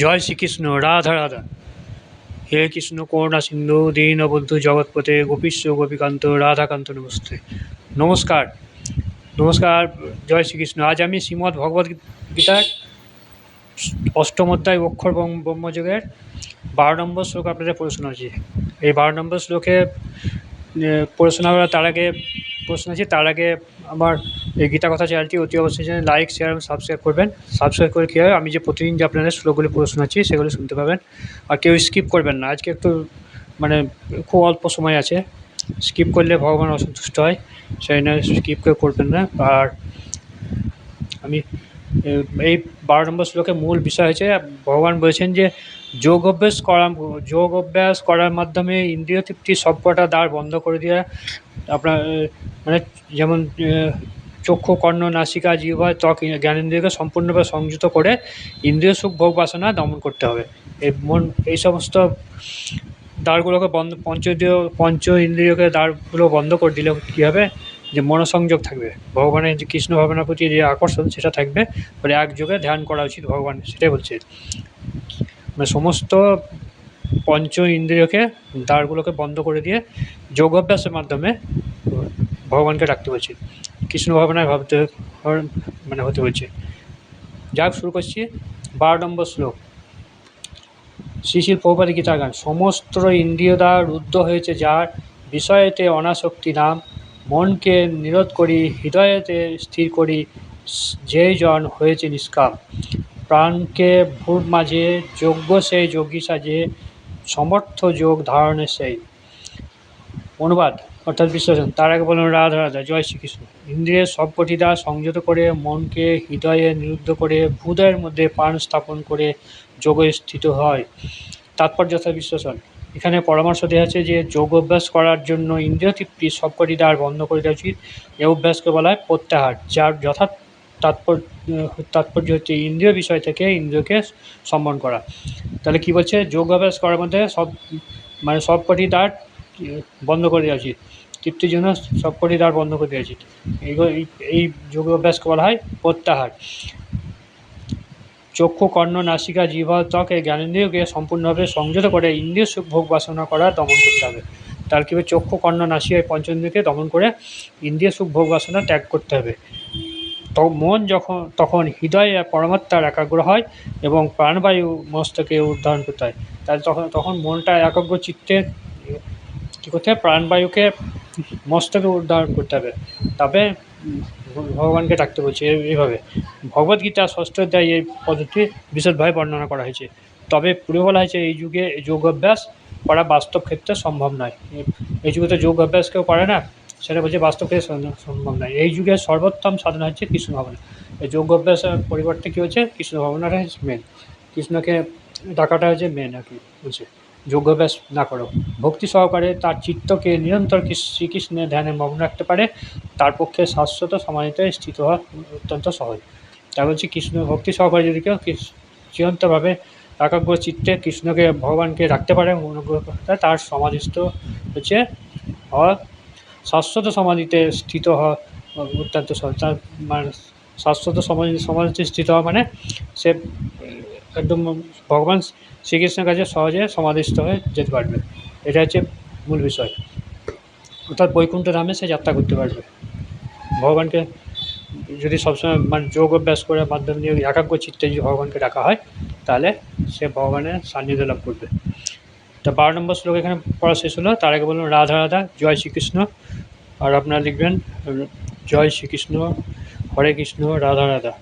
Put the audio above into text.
জয় শ্রীকৃষ্ণ রাধা রাধা। হে কৃষ্ণ করুণা সিন্ধু দীনবন্ধু জগৎপতে গোপীশ্ব গোপীকান্ত রাধাকান্ত নমস্তে। নমস্কার। নমস্কার জয় শ্রীকৃষ্ণ আজ আমি শ্রীমদ্ ভগবদ গীতার অষ্টম অধ্যায় অক্ষর ব্রহ্ম- ব্রহ্মযোগের বারো নম্বর শ্লোক আপনাদের পড়ে শোনাচ্ছি। এই বারো নম্বর শ্লোকে আহ, পড়ে শোনাবার তার আগে পড়ে শোনাচ্ছি তার আগে আমার এই গীতা কথা চ্যানেলটি অতি অবশ্যই যেন লাইক শেয়ার এবং সাবস্ক্রাইব করবেন। সাবস্ক্রাইব করে কী হয়, আমি যে প্রতিদিন যে আপনাদের শ্লোকগুলি প্রশ্ন শোনাচ্ছি সেগুলো শুনতে পাবেন। আর কেউ স্কিপ করবেন না, আজকে একটু মানে খুব অল্প সময় আছে। স্কিপ করলে ভগবান অসন্তুষ্ট হয়, সেই জন্য স্কিপ কেউ করবেন না। আর আমি, এই বারো নম্বর শ্লোকে মূল বিষয় হচ্ছে, ভগবান বলেছেন যে, যোগ অভ্যাস করা যোগ অভ্যাস করার মাধ্যমে ইন্দ্রিয় তৃপ্তি সবকটা দ্বার বন্ধ করে দেওয়া আপনার মানে যেমন চক্ষু, কর্ণ, নাসিকা, জিহ্বা, ত্বক জ্ঞানেন্দ্রিয়কে সম্পূর্ণভাবে সংযুত করে ইন্দ্রিয় সুখ, ভোগ, বাসনা দমন করতে হবে। এই মন, এই সমস্ত দ্বারগুলোকে বন্ধ পঞ্চেন্দ্রিয় পঞ্চ ইন্দ্রিয়কে দ্বারগুলো বন্ধ করে দিলে কী হবে? যে মনোসংযোগ থাকবে। ভগবানের যে কৃষ্ণ ভাবনার প্রতি যে আকর্ষণ, সেটা থাকবে। মানে একযোগে ধ্যান করা উচিত ভগবান, সেটাই বলছে। মানে সমস্ত পঞ্চ ইন্দ্রিয়কে দ্বারগুলোকে বন্ধ করে দিয়ে যোগ অভ্যাসের মাধ্যমে ভগবানকে ডাকতে বলছে। কৃষ্ণ ভাবনায় ভাবতে মানে হতে বলছে। যাক শুরু করছি। বারো নম্বর শ্লোক। শ্রীশিল প্রভুপাদি গীতা গান। সমস্ত ইন্দ্রিয় দ্বার রুদ্ধ হয়েছে যার বিষয়েতে অনাসক্তি নাম। মনকে নিরোধ করি, হৃদয়েতে স্থির করি, যেই জন হয়েছে নিষ্কাম। প্রাণকে ভূর মাঝে, যোগ্য সেই যোগী সাজে, সমর্থ যোগ ধারণে সেই। অনুবাদ। অর্থাৎ বিশ্লেষণ, তার আগে বলুন রাধা রাধা, জয় শ্রীকৃষ্ণ। ইন্দ্রিয়ের সবকটি দ্বার সংযত করে মনকে হৃদয়ে নিরুদ্ধ করে ভূদয়ের মধ্যে প্রাণ স্থাপন করে যোগে স্থিত হয়। তাৎপর্য যথা বিশ্লেষণ। এখানে পরামর্শ দেওয়া আছে যে যোগ অভ্যাস করার জন্য ইন্দ্রিয় তৃপ্তি সবকটি দ্বার বন্ধ করে দেওয়া উচিত। এই অভ্যাসকে বলা হয় প্রত্যাহার, যার যথার্থ তাৎপর্য তাৎপর্য হচ্ছে ইন্দ্রিয় বিষয় থেকে ইন্দ্রিয়কে সম্মান করা। তাহলে কি বলছে? যোগ অভ্যাস করার মধ্যে সব মানে সবকটি দ্বার বন্ধ করে দেওয়া উচিত তৃপ্তির জন্য সবকটি দ্বার বন্ধ করে দেওয়া উচিত এই এই যোগ অভ্যাসকে বলা হয় প্রত্যাহার। চক্ষু, কর্ণ, নাসিকা, জিহ্বা ত্বক জ্ঞানেন্দ্রিয়কে সম্পূর্ণভাবে সংযত করে ইন্দ্রিয় সুখ ভোগ বাসনা করা দমন করতে হবে। তার কীভাবে চক্ষু, কর্ণ, নাসিকা এই পঞ্চেন্দ্রিয়কে দমন করে ইন্দ্রিয় সুখ ভোগ বাসনা ত্যাগ করতে হবে। মন যখন তখন হৃদয়ে পরমাত্মার একাগ্র হয় এবং প্রাণবায়ু মস্তকে উদ্ধারণ করতে হয়। তাহলে তখন তখন মনটা একাগ্র চিত্তে কী করতে হবে প্রাণবায়ুকে মস্তকে উদ্ধারণ করতে হবে তবে ভগবানকে ডাকতে বলছে এই- এইভাবে। ভগবদ্গীতা ষষ্ঠ অধ্যায় এই পদ্ধতি বিশদভাবে বর্ণনা করা হয়েছে তবে পুরো বলা হয়েছে এই যুগে যোগ অভ্যাস করা বাস্তব ক্ষেত্রে সম্ভব নয় এই- যুগে তো যোগ অভ্যাস কেউ করে না সেটা বলছে বাস্তব ক্ষেত্রে সম্ভব নয় এই যুগে সর্বোত্তম সাধনা হচ্ছে কৃষ্ণ ভাবনা এই যোগ অভ্যাসের পরিবর্তে কী হচ্ছে কৃষ্ণ ভাবনাটা হচ্ছে মেন কৃষ্ণকে ডাকাটা হচ্ছে মেন আর কি বলছে যোগাভ্যাস না করো। ভক্তি সহকারে তার চিত্তকে নিরন্তর শ্রীকৃষ্ণের ধ্যানে মগ্ন রাখতে পারে। তার পক্ষে শাশ্বত সমাধিতে স্থিত হওয়া অত্যন্ত সহজ। তা বলছি কৃষ্ণ ভক্তি সহকারে যদি কেউ চিরন্তভাবে একাগ্র চিত্তে কৃষ্ণকে, ভগবানকে রাখতে পারে অনুগ্রহ তার সমাধিস্থ হচ্ছে হওয়া শাশ্বত সমাধিতে স্থিত হওয়া অত্যন্ত সহজ। তার মানে শাশ্বত সমাধি সমাধিতে স্থিত হওয়া মানে সে একদম ভগবান শ্রীকৃষ্ণের কাছে সহজে সমাধিস্থ হয়ে যেতে পারবে। এটা হচ্ছে মূল বিষয়। অর্থাৎ বৈকুণ্ঠ ধামে সে যাত্রা করতে পারবে। ভগবানকে যদি সবসময় মানে যোগ অভ্যাস করে মাধ্যম দিয়ে একাগ্র চিত্তে যদি ভগবানকে ডাকা হয়, তাহলে সে ভগবানের সান্নিধ্য লাভ করবে। তো বারো নম্বর শ্লোক এখানে পড়া শেষ হলো। তার আগে বলুন, রাধা রাধা, জয় শ্রীকৃষ্ণ। আর আপনারা লিখবেন, জয় শ্রীকৃষ্ণ, হরে কৃষ্ণ, রাধা রাধা।